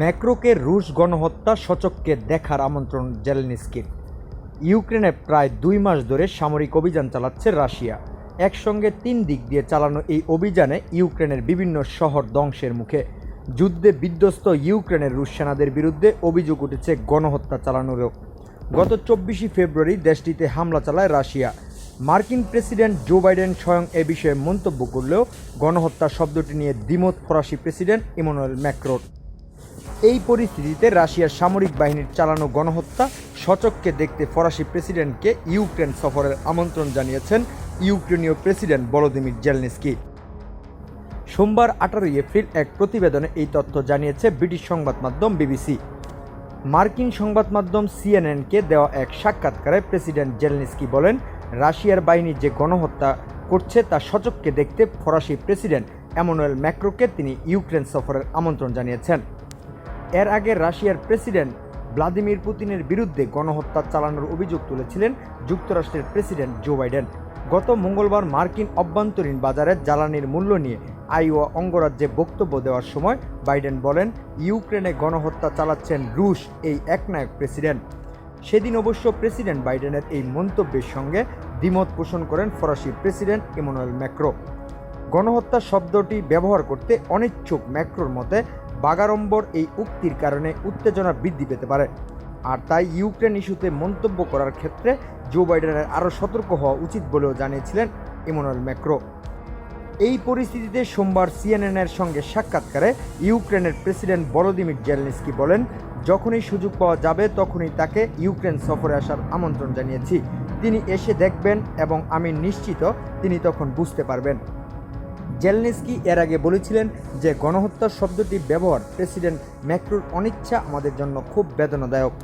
ম্যাক্রোকে রুশ গণহত্যা সচককে দেখার আমন্ত্রণ জেলনিস্কির। ইউক্রেনে প্রায় দুই মাস ধরে সামরিক অভিযান চালাচ্ছে রাশিয়া। একসঙ্গে তিন দিক দিয়ে চালানো এই অভিযানে ইউক্রেনের বিভিন্ন শহর ধ্বংসের মুখে। যুদ্ধে বিধ্বস্ত ইউক্রেনের রুশ সেনাদের বিরুদ্ধে অভিযোগ উঠেছে গণহত্যা চালানোরও। গত চব্বিশে ফেব্রুয়ারি দেশটিতে হামলা চালায় রাশিয়া। মার্কিন প্রেসিডেন্ট জো বাইডেন স্বয়ং এ বিষয়ে মন্তব্য করলেও গণহত্যা শব্দটি নিয়ে দ্বিমত ফরাসি প্রেসিডেন্ট ইমানুয়েল ম্যাক্রোর। এই পরিস্থিতিতে রাশিয়ার সামরিক বাহিনীর চালানো গণহত্যা, সচককে দেখতে ফরাসি প্রেসিডেন্টকে ইউক্রেন সফরের আমন্ত্রণ জানিয়েছেন ইউক্রেনীয় প্রেসিডেন্ট বলোদিমির জেলনিস্কি। সোমবার আঠারোই এপ্রিল এক প্রতিবেদনে এই তথ্য জানিয়েছে ব্রিটিশ সংবাদ মাধ্যম বিবিসি। মার্কিন সংবাদ মাধ্যম সিএনএনকে দেওয়া এক সাক্ষাৎকারে প্রেসিডেন্ট জেলনিস্কি বলেন, রাশিয়ার বাহিনী যে গণহত্যা করছে তা সচককে দেখতে ফরাসি প্রেসিডেন্ট এমানুয়েল ম্যাক্রোকে তিনি ইউক্রেন সফরের আমন্ত্রণ জানিয়েছেন। এর আগে রাশিয়ার প্রেসিডেন্ট ভ্লাদিমির পুতিনের বিরুদ্ধে গণহত্যা চালানোর অভিযোগ তুলেছিলেন যুক্তরাষ্ট্রের প্রেসিডেন্ট জো বাইডেন। গত মঙ্গলবার মার্কিন অভ্যন্তরীণ বাজারে জ্বালানির মূল্য নিয়ে আইওয়া অঙ্গরাজ্যে বক্তব্য দেওয়ার সময় বাইডেন বলেন, ইউক্রেনে গণহত্যা চালাচ্ছেন রুশ, এই একনায়ক প্রেসিডেন্ট। সেদিন অবশ্য প্রেসিডেন্ট বাইডেনের এই মন্তব্যের সঙ্গে দ্বিমত পোষণ করেন ফরাসি প্রেসিডেন্ট ইমানুয়েল ম্যাক্রো। গণহত্যা শব্দটি ব্যবহার করতে অনিচ্ছুক ম্যাক্রোর মতে বাগাড়ম্বর এই উক্তির কারণে উত্তেজনা বৃদ্ধি পেতে পারে। আর তাই ইউক্রেন ইস্যুতে মন্তব্য করার ক্ষেত্রে জো বাইডেনের আরও সতর্ক হওয়া উচিত বলেও জানিয়েছিলেন ইমানুয়েল ম্যাক্রো। এই পরিস্থিতিতে সোমবার সিএনএনের সঙ্গে সাক্ষাৎকারে ইউক্রেনের প্রেসিডেন্ট বলোদিমির জেলনিস্কি বলেন, যখনই সুযোগ পাওয়া যাবে, তখনই তাকে ইউক্রেন সফরে আসার আমন্ত্রণ জানিয়েছি। তিনি এসে দেখবেন এবং আমি নিশ্চিত তিনি তখন বুঝতে পারবেন। জেলনিস্কি এর আগে বলেছিলেন যে গণহত্যা শব্দটি ব্যবহার প্রেসিডেন্ট ম্যাক্রোর অনিচ্ছা আমাদের জন্য খুব বেদনাদায়ক।